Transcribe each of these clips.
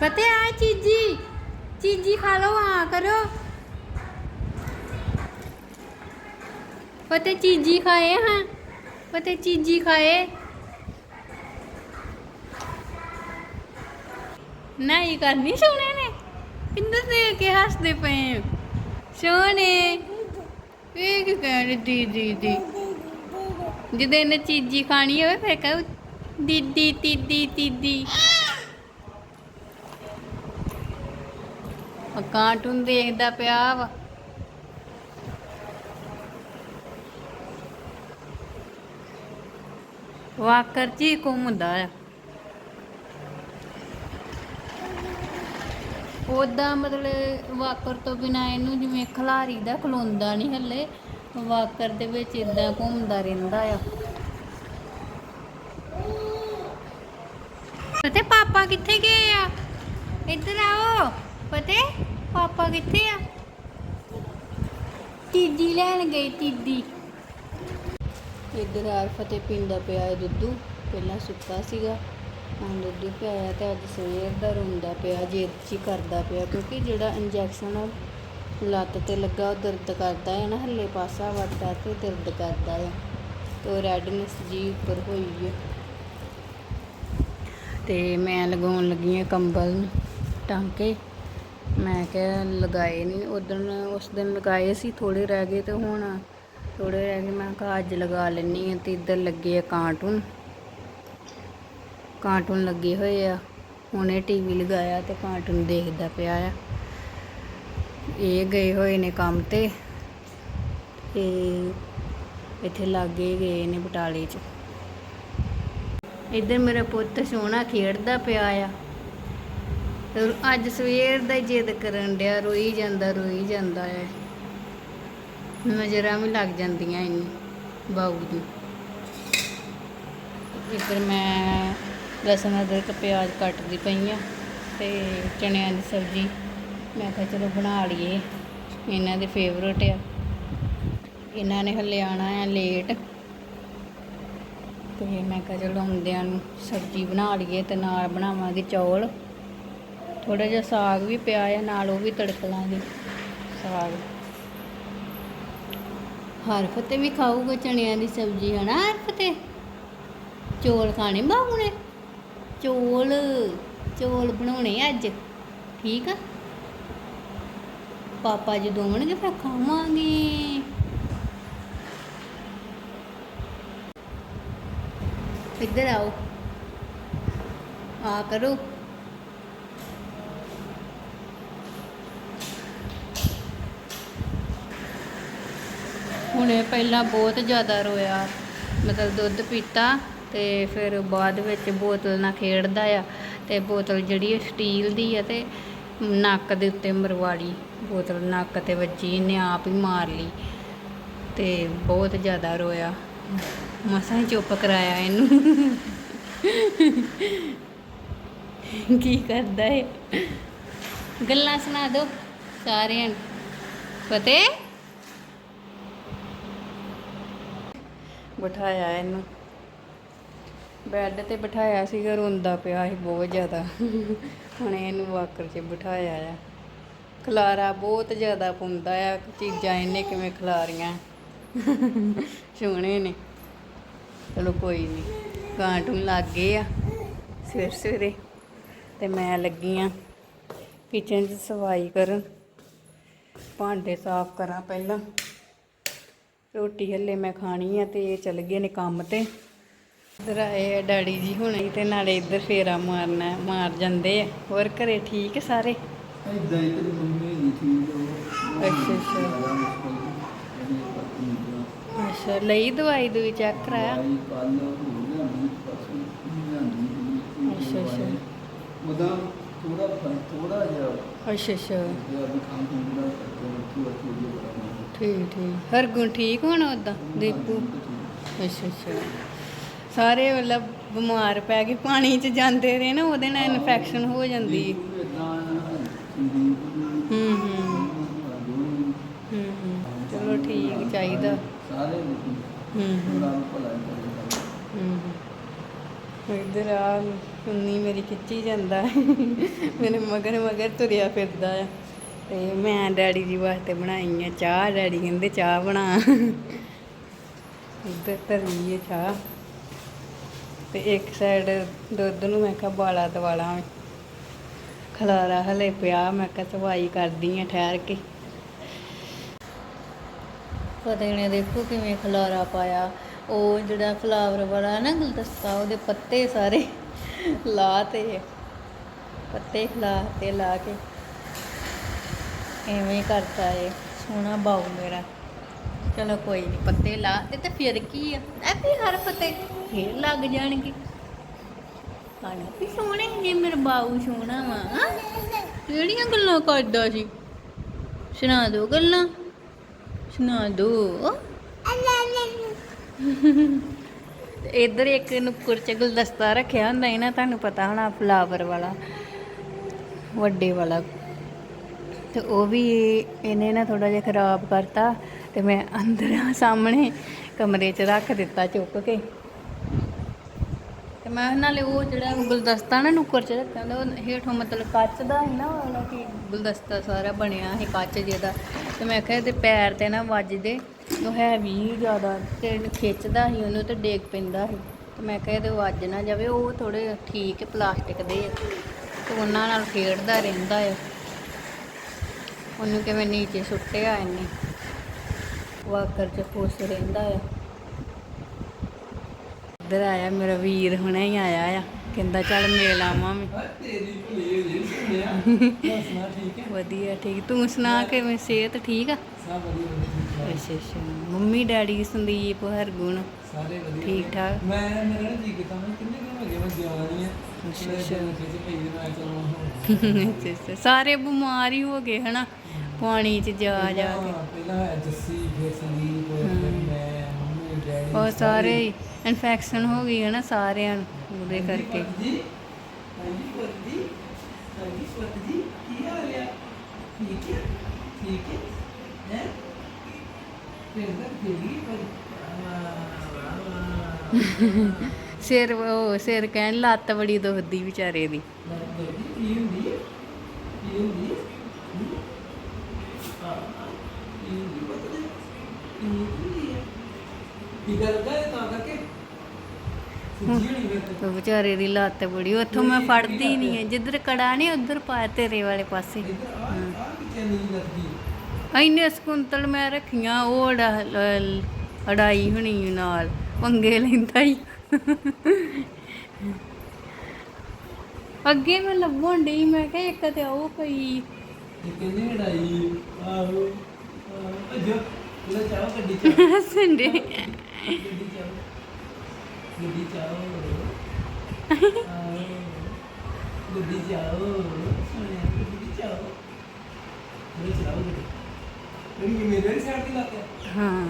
ਫਤਿਹ ਆ ਚੀਜੀ। ਚੀਜੀ ਖਾ ਲਓ ਆ ਕਰੋ। ਫਤਿਹ ਚੀਜੀ ਖਾਏ ਹਾਂ। ਫਤਿਹ ਚੀਜੀ ਖਾਏ। ਨਹੀਂ ਕਰਨੀ ਸੋਹਣੇ ਨੇ ਕਿੰਦਰ ਦੇ ਕੇ ਹੱਸਦੇ ਪਏ ਹੋ? ਸੋਹਣੇ। ਇਹ ਕੀ ਕਹਿ ਰਹੀ ਦੀਦੀ ਦੀ? ਜਦੋਂ ਇਹਨੇ ਚੀਜੀ ਖਾਣੀ ਹੋਵੇ, ਫਿਰ ਕਹੋ, ਦੀਦੀ, ਤੀਦੀ ਤੀਦੀ। ਆ ਕਾਰਟੂਨ ਦੇਖਦਾ ਪਿਆ ਵਾ। ਵਾਕਰ ਜੀ ਘੁੰਮਦਾ ਆ। ਉਦਾਂ ਮਤਲਬ ਵਾਕਰ ਤੋਂ ਬਿਨਾ ਇਹਨੂੰ ਜਿਵੇਂ ਖਿਲਾਰੀ ਦਾ ਖਲੋਂਦਾ ਨਹੀਂ ਹੱਲੇ, ਵਾਕਰ ਦੇ ਵਿੱਚ ਇਦਾਂ ਘੁੰਮਦਾ ਰਹਿੰਦਾ ਆ। ਪਤੇ ਪਾਪਾ ਕਿੱਥੇ ਗਏ ਆ? ਇੱਧਰ ਆਓ, ਪਤੇ। ਪਾਪਾ ਕਿੱਥੇ ਆ? ਤੀਦੀ ਲੈਣ ਗਈ ਤੀਦੀ ਇੱਧਰ ਆ ਫਤਿਹ ਪੀਂਦਾ ਪਿਆ ਹੈ ਦੁੱਧੂ ਪਹਿਲਾਂ ਸੁੱਤਾ ਸੀਗਾ। ਹੁਣ ਦੁੱਧ ਪਿਆਇਆ ਤੇ ਅੱਜ ਸਵੇਰ ਦਾ ਰੋਂਦਾ ਪਿਆ, ਜਿੱਦ ਜੀ ਕਰਦਾ ਪਿਆ, ਕਿਉਂਕਿ ਜਿਹੜਾ ਇੰਜੈਕਸ਼ਨ ਲੱਤ ਤੇ ਲੱਗਾ, ਉਹ ਦਰਦ ਕਰਦਾ ਹੈ ਨਾ, ਹੱਲੇ ਪਾਸਾ ਵੱਟਦਾ ਤੇ ਦਰਦ ਕਰਦਾ ਹੈ। ਤੇ ਉਹ ਰੈਡਨੈਸ ਜੀ ਉੱਪਰ ਹੋਈ ਹੈ। ਤੇ ਮੈਂ ਲਗਾਉਣ ਲੱਗੀ ਹਾਂ ਕੰਬਲ ਟਾਂਕੇ। ਮੈਂ ਕਿਹਾ ਲਗਾਏ ਨਹੀਂ ਉਦਣ ਉਸ ਦਿਨ ਲਗਾਏ ਸੀ ਥੋੜੇ ਰਹਿ ਗਏ ਤੇ ਹੁਣ ਥੋੜੇ ਰਹਿ ਗਏ, ਮੈਂ ਕਿਹਾ ਅੱਜ ਲਗਾ ਲੈਣੀ ਆ ਤੇ ਇੱਧਰ ਲੱਗੇ ਆ ਕਾਰਟੂਨ। ਕਾਰਟੂਨ ਲੱਗੇ ਹੋਏ ਆ, ਹੁਣੇ ਟੀਵੀ ਲਗਾਇਆ ਤੇ ਕਾਰਟੂਨ ਦੇਖਦਾ ਪਿਆ ਆ। ਇਹ ਗਏ ਹੋਏ ਨੇ ਕੰਮ ਤੇ ਤੇ ਇੱਥੇ ਲਾਗੇ ਗਏ ਨੇ ਬਟਾਲੇ 'ਚ। ਇੱਧਰ ਮੇਰਾ ਪੁੱਤ ਸੋਹਣਾ ਖੇਡਦਾ ਪਿਆ ਆ। ਅੱਜ ਸਵੇਰ ਦਾ ਹੀ ਜਿੱਦ ਕਰਨ ਡਿਆ, ਰੋਈ ਜਾਂਦਾ ਰੋਈ ਜਾਂਦਾ ਹੈ ਨਜ਼ਰਾਂ ਵੀ ਲੱਗ ਜਾਂਦੀਆਂ ਇਹਨੂੰ ਬਾਊ ਦੀ। ਇੱਧਰ ਮੈਂ ਲਸਣ ਅਦਰਕ ਪਿਆਜ਼ ਕੱਟਦੀ ਪਈ ਆ ਤੇ ਚਣਿਆਂ ਦੀ ਸਬਜ਼ੀ। ਮੈਂ ਕਿਹਾ ਚਲੋ ਬਣਾ ਲਈਏ, ਇਹਨਾਂ ਦੇ ਫੇਵਰਟ ਆ। ਇਹਨਾਂ ਨੇ ਹਲੇ ਆਣਾ ਆ ਲੇਟ ਤੇ ਮੈਂ ਕਿਹਾ ਚਲੋ ਆਉਂਦਿਆਂ ਨੂੰ ਸਬਜ਼ੀ ਬਣਾ ਲਈਏ ਤੇ ਨਾਲ ਬਣਾਵਾਂਗੇ ਚੌਲ। ਥੋੜਾ ਜਿਹਾ ਸਾਗ ਵੀ ਪਿਆ ਆ ਨਾਲ ਉਹ ਵੀ ਤੜਕ ਲਾਂਗੇ। ਸਾਗ। ਹਰਫ ਤੇ ਵੀ ਖਾਊਗਾ ਚਣਿਆਂ ਦੀ ਸਬਜ਼ੀ ਹਨਾ ਹਰਫ ਤੇ? ਚੌਲ ਖਾਣੇ ਬਾਬੂ ਨੇ? ਚੌਲ ਚੌਲ ਬਣਾਉਣੇ ਅੱਜ। ਠੀਕ ਆ? ਪਾਪਾ ਜੀ ਦੋਵਣਗੇ ਫਿਰ ਖਾਵਾਂਗੇ। ਇੱਧਰ ਆਓ। ਆ ਕਰੋ। ਹੁਣੇ ਪਹਿਲਾਂ ਬਹੁਤ ਜ਼ਿਆਦਾ ਰੋਇਆ। ਮਤਲਬ ਦੁੱਧ ਪੀਤਾ ਤੇ ਫਿਰ ਬਾਅਦ ਵਿੱਚ ਬੋਤਲ ਨਾਲ ਖੇਡਦਾ ਆ ਤੇ ਬੋਤਲ ਜਿਹੜੀ ਸਟੀਲ ਦੀ ਆ ਤੇ ਨੱਕ ਦੇ ਉੱਤੇ ਮਰਵਾੜੀ ਬੋਤਲ ਨੱਕ ਤੇ ਵੱਜੀ, ਇਹਨੇ ਆਪ ਹੀ ਮਾਰ ਲਈ ਤੇ ਬਹੁਤ ਜ਼ਿਆਦਾ ਰੋਇਆ। ਮਸਾਂ ਹੀ ਚੁੱਪ ਕਰਾਇਆ ਇਹਨੂੰ। ਕੀ ਕਰਦਾ ਹੈ ਗੱਲਾਂ ਸੁਣਾ ਦੋ ਸਾਰਿਆਂ ਨੂੰ। ਫਤਿਹ? ਬਿਠਾਇਆ ਇਹਨੂੰ। ਬੈੱਡ ਤੇ ਬਿਠਾਇਆ ਸੀਗਾ, ਰੋਂਦਾ ਪਿਆ ਸੀ ਬਹੁਤ ਜ਼ਿਆਦਾ। ਹੁਣ ਇਹਨੂੰ ਵਾਕਰ 'ਚ ਬਿਠਾਇਆ ਆ। ਖਲਾਰਾ ਬਹੁਤ ਜ਼ਿਆਦਾ ਪੁੰਦਾ ਆ, ਚੀਜ਼ਾਂ ਇਹਨੇ ਕਿਵੇਂ ਖਲਾਰੀਆਂ। ਸੋਹਣੇ ਨੇ। ਚਲੋ ਕੋਈ ਨਹੀਂ ਕਾਰਟੂਨ ਲੱਗ ਗਏ ਆ ਸਵੇਰ ਸਵੇਰੇ। ਤੇ ਮੈਂ ਲੱਗੀ ਆ ਕਿਚਨ 'ਚ ਸਫ਼ਾਈ ਕਰਨ। ਭਾਂਡੇ ਸਾਫ਼ ਕਰਾਂ ਪਹਿਲਾਂ। ਰੋਟੀ ਹੱਲੇ ਮੈਂ ਖਾਣੀ ਆ ਤੇ ਇਹ ਚਲ ਗਏ ਨੇ ਕੰਮ ਤੇ। ਇੱਧਰ ਆਏ ਆ ਡੈਡੀ ਜੀ ਹੁਣੇ ਤੇ ਨਾਲੇ ਇੱਧਰ ਫੇਰਾ ਮਾਰਨਾ ਮਾਰ ਜਾਂਦੇ ਆ। ਹੋਰ ਘਰੇ ਠੀਕ ਸਾਰੇ? ਇਦਾਂ ਹੀ ਤੇਰੀ ਮੰਮੀ ਨਹੀਂ ਠੀਕ ਉਹ ਅੱਛਾ, ਅੱਛਾ। ਅੱਛਾ ਲਈ ਦਵਾਈ ਦੂਈ ਚੈੱਕ ਕਰਾਇਆ? ਅੱਛਾ, ਅੱਛਾ। ਉਹਦਾ ਥੋੜਾ ਥੋੜਾ ਜਿਹਾ ਅੱਛਾ ਅੱਛਾ ਜਿਹਾ ਵੀ ਖਾਣ ਪੀਣ ਦਾ ਥੋੜਾ ਥੋੜਾ ਜਿਹਾ ਠੀਕ ਠੀਕ ਹਰਗੁਣ ਠੀਕ ਹੋਣਾ ਉਦਾਂ ਦੀਪੂ ਅੱਛਾ ਅੱਛਾ ਸਾਰੇ ਮਤਲਬ ਬਿਮਾਰ ਪੈ ਗਏ ਪਾਣੀ 'ਚ ਜਾਂਦੇ ਰਹੇ ਨਾ ਉਹਦੇ ਨਾਲ ਇਨਫੈਕਸ਼ਨ ਹੋ ਜਾਂਦੀ ਹੈ ਹੂੰ ਹੂੰ ਹੂੰ ਹੂੰ ਚਲੋ ਠੀਕ ਚਾਹੀਦਾ ਸਾਰੇ ਹੂੰ ਹੂੰ ਹੂੰ ਇੱਧਰ ਆ ਚੁੰਨੀ ਮੇਰੀ ਖਿੱਚੀ ਜਾਂਦਾ ਮੇਰੇ ਮਗਰ ਮਗਰ ਤੁਰਿਆ ਫਿਰਦਾ ਆ। ਤੇ ਮੈਂ ਡੈਡੀ ਜੀ ਵਾਸਤੇ ਬਣਾਈ ਆ ਚਾਹ, ਡੈਡੀ ਕਹਿੰਦੇ ਚਾਹ ਬਣਾ। ਇੱਧਰ ਧਰੀ ਹੈ ਚਾਹ। ਤੇ ਇੱਕ ਸਾਈਡ ਦੁੱਧ ਨੂੰ ਮੈਂ ਕਿਹਾ ਬਾਲਾ ਦਵਾਲਾ ਖਲਾਰਾ ਹਲੇ ਪਿਆ, ਮੈਂ ਕਿਹਾ ਸਵਾਈ ਕਰਦੀ ਆ ਠਹਿਰ ਕੇ। ਫਤਿਹ ਦੇਖੋ ਕਿਵੇਂ ਖਲਾਰਾ ਪਾਇਆ। ਉਹ ਜਿਹੜਾ ਫਲਾਵਰ ਵਾਲਾ ਨਾ ਗੁਲਦਸਤਾ, ਉਹਦੇ ਪੱਤੇ ਸਾਰੇ ਲਾਤੇ ਆ। ਪੱਤੇ ਖਲਾ ਤੇ ਲਾ ਕੇ ਐਵੇਂ ਕਰਤਾ ਏ ਸੋਹਣਾ ਬਾਉ ਮੇਰਾ। ਚਲੋ ਕੋਈ ਨਹੀਂ ਪੱਤੇ ਲਾ ਤੇ ਤੇ ਫਿਰ ਕੀ ਆ? ਐ ਵੀ ਹਰ ਪੱਤੇ ਫੇਰ ਲੱਗ ਜਾਣਗੇ। ਆਣਾ ਵੀ ਸੋਹਣੇ ਜੇ ਮੇਰਾ ਬਾਉ ਸੋਹਣਾ ਵਾ। ਕਿਹੜੀਆਂ ਗੱਲਾਂ ਕਰਦਾ ਸੀ? ਸੁਣਾ ਦੋ ਗੱਲਾਂ। ਸੁਣਾ ਦੋ। ਤੇ ਇੱਧਰ ਇੱਕ ਨੁੱਕਰ ਚ ਗੁਲਦਸਤਾ ਰੱਖਿਆ ਹੁੰਦਾ ਹੈ ਨਾ ਤੁਹਾਨੂੰ ਪਤਾ ਹੋਣਾ ਫਲਾਵਰ ਵਾਲਾ, ਵੱਡੇ ਵਾਲਾ। ਤੇ ਉਹ ਵੀ ਇਹਨੇ ਨਾ ਥੋੜਾ ਜਿਹਾ ਖਰਾਬ ਕਰਤਾ ਤੇ ਮੈਂ ਅੰਦਰ ਸਾਹਮਣੇ ਕਮਰੇ 'ਚ ਰੱਖ ਦਿੱਤਾ ਚੁੱਕ ਕੇ। ਤੇ ਮੈਂ ਨਾਲੇ ਉਹ ਜਿਹੜਾ ਗੁਲਦਸਤਾ ਨਾ ਨੁੱਕਰ 'ਚ ਰੱਖਿਆ ਹੁੰਦਾ, ਉਹ ਹੇਠੋਂ ਮਤਲਬ ਕੱਚ ਦਾ ਹੈ ਨਾ ਉਹਨਾਂ ਕਿ ਗੁਲਦਸਤਾ ਸਾਰਾ ਬਣਿਆ ਹੈ ਕੱਚ ਜਿਹਦਾ। ਤੇ ਮੈਂ ਕਿਹਾ ਇਹਦੇ ਪੈਰ ਤੇ ਨਾ ਵੱਜਦੇ। ਉਹ ਹੈ ਵੀ ਜ਼ਿਆਦਾ ਤੇ ਖਿੱਚਦਾ ਸੀ, ਉਹਨੂੰ ਤੇ ਡੇਗ ਪੈਂਦਾ ਸੀ। ਤੇ ਮੈਂ ਕਿਹਾ ਇਹਦੇ ਵੱਜ ਨਾ ਜਾਵੇ, ਉਹ ਥੋੜੇ ਠੀਕ ਹੈ ਪਲਾਸਟਿਕ ਦੇ ਆ, ਤੇ ਉਹਨਾਂ ਨਾਲ ਖੇਡਦਾ ਰਹਿੰਦਾ ਹੈ ਉਹਨੂੰ ਕਿਵੇਂ ਨੀਚੇ ਸੁੱਟਿਆ ਇਹਨੇ। ਵਾਕਰ ਚ ਖੁਸ਼ ਰਹਿੰਦਾ ਆ। ਇੱਧਰ ਆਇਆ, ਮੇਰਾ ਵੀਰ ਹੁਣੇ ਹੀ ਆਇਆ ਆ। ਕਹਿੰਦਾ ਚੱਲ ਮੇਲ ਆਵਾਂ ਮੈਂ ਵਧੀਆ ਠੀਕ। ਤੂੰ ਸੁਣਾ ਕਿਵੇਂ ਸਿਹਤ ਠੀਕ ਆ? ਸਭ ਵਧੀਆ ਵਧੀਆ ਅੱਛਾ ਅੱਛਾ। ਮੰਮੀ ਡੈਡੀ ਸੰਦੀਪ ਹਰਗੁਣ ਸਾਰੇ ਵਧੀਆ। ਠੀਕ ਠਾਕ? ਮੈਂ ਮੇਰਾ ਨਾ ਜੀ ਕੀਤਾ ਮੈਂ ਕਿੰਨੇ ਦਿਨ ਹੋ ਗਏ ਮੈਂ ਗਿਆ ਨਹੀਂ ਆ। ਅੱਛਾ, ਅੱਛਾ। ਸਾਰੇ ਬਿਮਾਰ ਹੀ ਹੋ ਗਏ ਹਨਾ? ਪਾਣੀ 'ਚ ਜਾ ਜਾ ਕੇ। ਪਹਿਲਾਂ ਜੱਸੀ ਫਿਰ ਸੰਦੀਪ ਮੈਂ ਮੰਮੀ ਡੈਡੀ ਉਹ ਸਾਰੇ। ਇਨਫੈਕਸ਼ਨ ਹੋ ਗਈ ਹੈ ਨਾ ਸਾਰਿਆਂ ਨੂੰ ਉਹਦੇ ਕਰਕੇ। ਜੀ। ਹਾਂਜੀ ਪੁੱਤ ਜੀ। ਹਾਂਜੀ ਪੁੱਤ ਜੀ ਕੀ ਹਾਲ ਆ ਠੀਕ ਹੈ? ਠੀਕ ਹੈ? ਹੈ? ਫਿਰ ਤਾਂ ਠੀਕ ਪਰ ਸਿਰ ਉਹ ਸਿਰ ਕਹਿਣ ਲੱਤ ਬੜੀ ਦੁਖਦੀ ਵਿਚਾਰੇ ਦੀ। ਕੀ ਹੁੰਦੀ ਹੈ? ਕੀ ਹੁੰਦੀ ਹੈ? ਹਾਂ? ਕੀ ਹੁੰਦੀ ਹੈ? ਕੀ ਗੱਲ ਹੈ? ਤਾਂ ਵਿਚਾਰੇ ਦੀ ਲੱਤ ਬੜੀ ਉੱਥੋਂ ਮੈਂ ਫੜਦੀ ਨਹੀਂ ਹੈ ਜਿੱਧਰ ਕੜਾ ਨਹੀਂ ਉਧਰ ਪਾ ਤੇਰੇ ਵਾਲੇ ਪਾਸੇ। ਐਨੇ ਸਕੁੰਤਲ ਮੈਂ ਰੱਖੀਆਂ ਉਹ ਅੜਾਈ ਹੋਣੀ ਨਾਲ ਪੰਗੇ ਲੈਂਦਾ ਹੀ। ਅੱਗੇ ਮੈਂ ਲੱਭਣ ਡਈ ਮੈਂ ਕਿਹਾ ਇੱਕ ਤੇ ਉਹ ਪਈ ਕਿੰਨੇ ਲੜਾਈ ਆਹੋ। ਅਜੋ ਲੈ ਚਾਹ ਗੱਡੀ ਚਾਹ ਗੱਡੀ ਗੱਡੀ ਸੋਹਣਿਆ ਗੱਡੀ ਗੱਡੀ ਮੇਰੀ ਮੇਰੇ ਸਾਈਡ ਹਾਂ।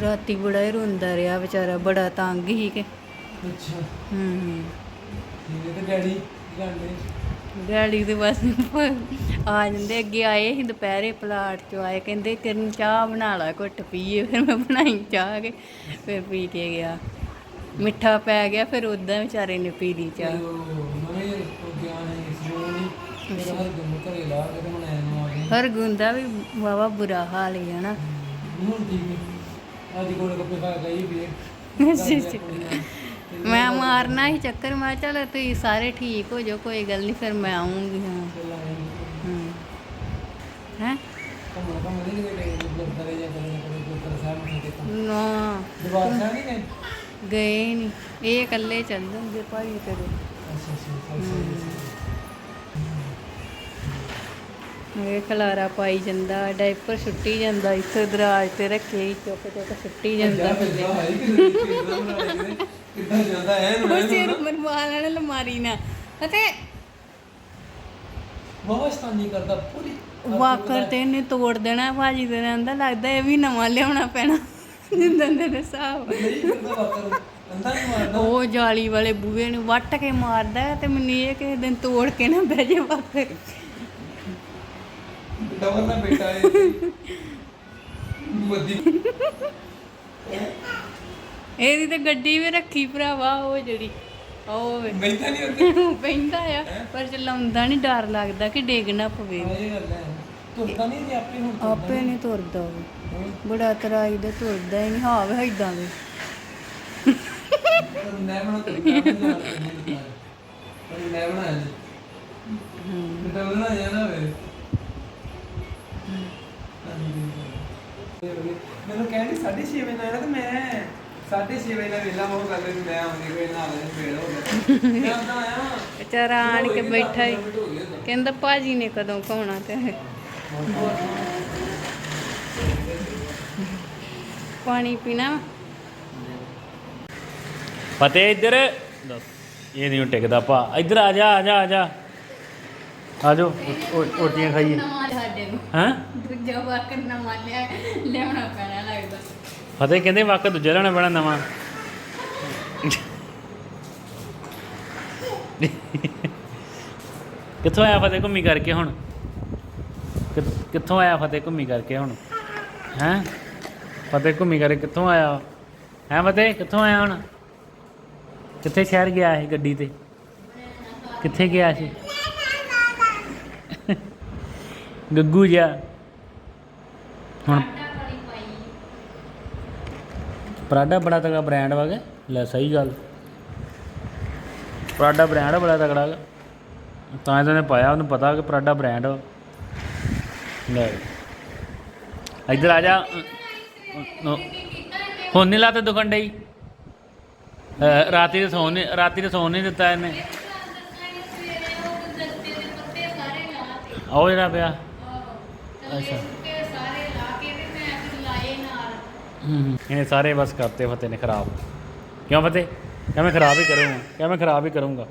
ਰਾਤੀ ਬੜਾ ਹੀ ਰੋਂਦਾ ਰਿਹਾ ਵਿਚਾਰਾ ਬੜਾ ਤੰਗ ਹੀ ਕਿ। ਅੱਛਾ। ਹੂੰ। ਹੈ ਤੇ ਡੈਡੀ ਗਾਂਡੇ ਡੈਡੀ ਦੇ ਬਸ ਆ ਜਾਂਦੇ ਅੱਗੇ ਆਏ ਸੀ ਦੁਪਹਿਰੇ ਪਲਾਟ ਚੋਂ ਆਏ ਕਹਿੰਦੇ ਕਿਰਨ ਚਾਹ ਬਣਾ ਲਾ ਘੁੱਟ ਪੀਏ ਫਿਰ ਮੈਂ ਬਣਾਈ ਚਾਹ ਕੇ ਫਿਰ ਪੀ ਕੇ ਗਿਆ। ਮਿੱਠਾ ਪੈ ਗਿਆ ਫਿਰ ਉਦਾਂ ਵਿਚਾਰੇ ਨੇ ਪੀ ਲਈ ਚਾਹ। ਹਰ ਨੂੰ ਗੁੰਦਾ ਵੀ ਵਾਵਾ ਬੁਰਾ ਹਾਲ ਹੀ ਹਨਾ ਹੁਣ ਠੀਕ ਹੈ। ਅੱਜ ਕੋਲ ਕੱਪੇ ਖਾ ਗਈ ਵੀ ਮੈਂ ਮਾਰਨਾ ਹੀ ਚੱਕਰ ਮੈਂ ਚੱਲ ਤੁਸੀਂ ਸਾਰੇ ਠੀਕ ਹੋ ਜਾਓ ਕੋਈ ਗੱਲ ਨਹੀਂ ਫਿਰ ਮੈਂ ਆਉਂਗੀ ਹਾਂ। ਹੂੰ। ਗਏ ਨਾ ਦਰਬਾਰ ਸਾਹਿਬ ਨਹੀਂ ਗਏ? ਗਏ ਨਹੀਂ ਇਹ ਇਕੱਲੇ ਚੱਲ ਜਾਂਦੇ ਭਾਈ ਤੇਰੇ। ਅੱਛਾ ਅੱਛਾ ਅੱਛਾ ਇਹ ਖਲਾਰਾ ਪਾਈ ਜਾਂਦਾ ਡਾਈਪਰ ਸੁੱਟੀ ਜਾਂਦਾ ਇੱਥੇ ਦਰਾਜ ਤੇ ਰੱਖੇ ਚੁੱਕ ਚੁੱਕ ਸੁੱਟੀ ਜਾਂਦਾ। ਕਿੱਦਾਂ ਜਾਂਦਾ ਹੈ ਉਹ ਸਿਰ ਮਰਵਾ ਲੈਣ ਅਲਮਾਰੀ ਨਾ ਅਤੇ ਵਾਸਤਾ ਨਹੀਂ ਕਰਦਾ ਪੂਰੀ ਵਾਕਰ ਤੇ ਇਹਨੇ ਤੋੜ ਦੇਣਾ ਭਾਜੀ ਦੇ ਆਂਦਾ ਲੱਗਦਾ ਇਹ ਵੀ ਨਵਾਂ ਲਿਆਉਣਾ ਪੈਣਾ। ਜਿੰਦਾਂ ਦੇ ਹਿਸਾਬ। ਨਹੀਂ ਕਰਦਾ ਵਾਕਰ ਅੰਦਾ ਨਹੀਂ ਮਾਰਦਾ। ਉਹ ਜਾਲੀ ਵਾਲੇ ਬੂਹੇ ਨੂੰ ਵੱਟ ਕੇ ਮਾਰਦਾ ਹੈ ਤੇ ਮੈਨੂੰ ਇਹ ਕਿਸੇ ਦਿਨ ਤੋੜ ਕੇ ਨਾ ਬਹਿ ਜੇ ਵਾਕਰ ਡਬਲ ਨਾ ਬੇਟਾ ਹੈ ਮੱਦੀ ਇਹਦੀ ਤੇ ਗੱਡੀ ਵੀ ਰੱਖੀ ਭਰਾਵਾ ਉਹ ਜਿਹੜੀ। ਉਹ ਵੇ। ਬੈਠਾ ਨਹੀਂ ਉੱਤੇ ਪੈਂਦਾ ਆ ਪਰ ਚਲਾਉਂਦਾ ਨਹੀਂ ਡਰ ਲੱਗਦਾ ਕਿ ਡੇਗ ਨਾ ਪਵੇ। ਇਹ ਗੱਲ ਹੈ। ਤੁਰਦਾ ਨਹੀਂ ਜੇ ਆਪੇ ਹੁਣ ਤੁਰਦਾ। ਆਪੇ ਨਹੀਂ ਤੁਰਦਾ ਉਹ। ਬੜਾ ਤਰਾਈ ਦਾ ਤੁਰਦਾ ਹੀ ਨਹੀਂ ਹਾਂ ਵੇ ਇਦਾਂ ਦੇ। ਮੈਂ ਬਣਾ ਤੁਰਦਾ ਪਰ ਮੈਂ ਬਣਾ ਜੀ। ਤੇ ਬਣਾ ਜਾਣਾ ਵੇ। ਮੈਨੂੰ ਕਹਿੰਦੀ 6:30 ਵਜੇ ਨਾਲ ਤੇ ਮੈਂ 6:30 ਵਜੇ ਨਾਲ ਵੇਲਾ ਉਹ ਗੱਲ ਵੀ ਮੈਂ ਆਉਂਦੀ ਕੋਈ ਨਾਲ ਨਹੀਂ ਫੇਰ ਹੋ ਗਿਆ ਮੈਂ ਆਉਂਦਾ ਆਇਆ ਵਿਚਾਰਾ ਆਣ ਕੇ ਬੈਠਾ ਹੀ ਕਹਿੰਦਾ ਭਾਜੀ ਨੇ ਕਦੋਂ ਕਾਉਣਾ ਤੇ? ਪਾਣੀ ਪੀਣਾ? ਫਤਿਹ ਇੱਧਰ। ਦੱਸ ਇਹ ਨਹੀਂ ਟਿਕਦਾ ਭਾ। ਇੱਧਰ ਆ ਜਾ ਆ ਜਾ ਆ ਜਾ। ਆ ਜਾਓ। ਰੋਟੀਆਂ ਖਾਈਏ। ਸਾਡੇ ਨੂੰ। ਹਾਂ? ਦੂਜਾ ਵਾਕਰ ਨਵਾਂ ਲਿਆ ਲਿਆਉਣਾ ਪੈਣਾ ਲੱਗਦਾ। ਫਤਿਹ ਕਹਿੰਦੇ ਵਾਕਿਆ ਦੂਜਾ ਲੈਣਾ ਬੜਾ ਨਵਾਂ। ਕਿੱਥੋਂ ਆਇਆ ਫਤਿਹ ਘੁੰਮੀ ਕਰਕੇ ਹੁਣ? ਕਿੱਥੋਂ ਆਇਆ ਫਤਿਹ ਘੁੰਮੀ ਕਰਕੇ ਹੁਣ? ਹੈਂ? ਫਤਿਹ ਘੁੰਮੀ ਕਰਕੇ ਕਿੱਥੋਂ ਆਇਆ? ਹੈ ਫਤਿਹ, ਕਿੱਥੋਂ ਆਇਆ ਹੁਣ? ਕਿੱਥੇ ਸ਼ਹਿਰ ਗਿਆ ਸੀ ਗੱਡੀ ਤੇ? ਕਿੱਥੇ ਗਿਆ ਸੀ? ਗੱਗੂ ਜਿਹਾ। ਹੁਣ ਪ੍ਰਾਡਾ ਬੜਾ ਤਗੜਾ ਬ੍ਰਾਂਡ ਵਾਗੇ ਲੈ ਸਹੀ ਗੱਲ। ਪ੍ਰਾਡਾ ਬ੍ਰਾਂਡ ਬੜਾ ਤਗੜਾ ਤਾਂ ਇਹਨੇ ਪਾਇਆ ਉਹਨੂੰ ਪਤਾ ਕਿ ਪ੍ਰਾਡਾ ਬ੍ਰਾਂਡ ਲੈ। ਇੱਧਰ ਆ ਜਾ। ਅ, ਹੁਣ ਨਹੀਂ ਲਾਤੇ ਦੁਕਾਨ ਡਈ? ਰਾਤੀ ਤੇ ਸੌਣ ਨਹੀਂ ਰਾਤੀ ਤੇ ਸੌਣ ਨਹੀਂ ਦਿੱਤਾ ਇਹਨੇ। ਉਹ ਜਿਹੜਾ ਪਿਆ। ਅੱਛਾ ਹੂੰ ਹੂੰ। ਇਹਨੇ ਸਾਰੇ ਬਸ ਕਰਤੇ ਫਤਿਹ ਨੇ, ਖਰਾਬ। ਕਿਉਂ ਫਤਿਹ? ਕਿਆ ਮੈਂ ਖਰਾਬ ਹੀ ਕਰੂੰਗਾ? ਕਿਆ ਮੈਂ ਖਰਾਬ ਹੀ ਕਰੂੰਗਾ?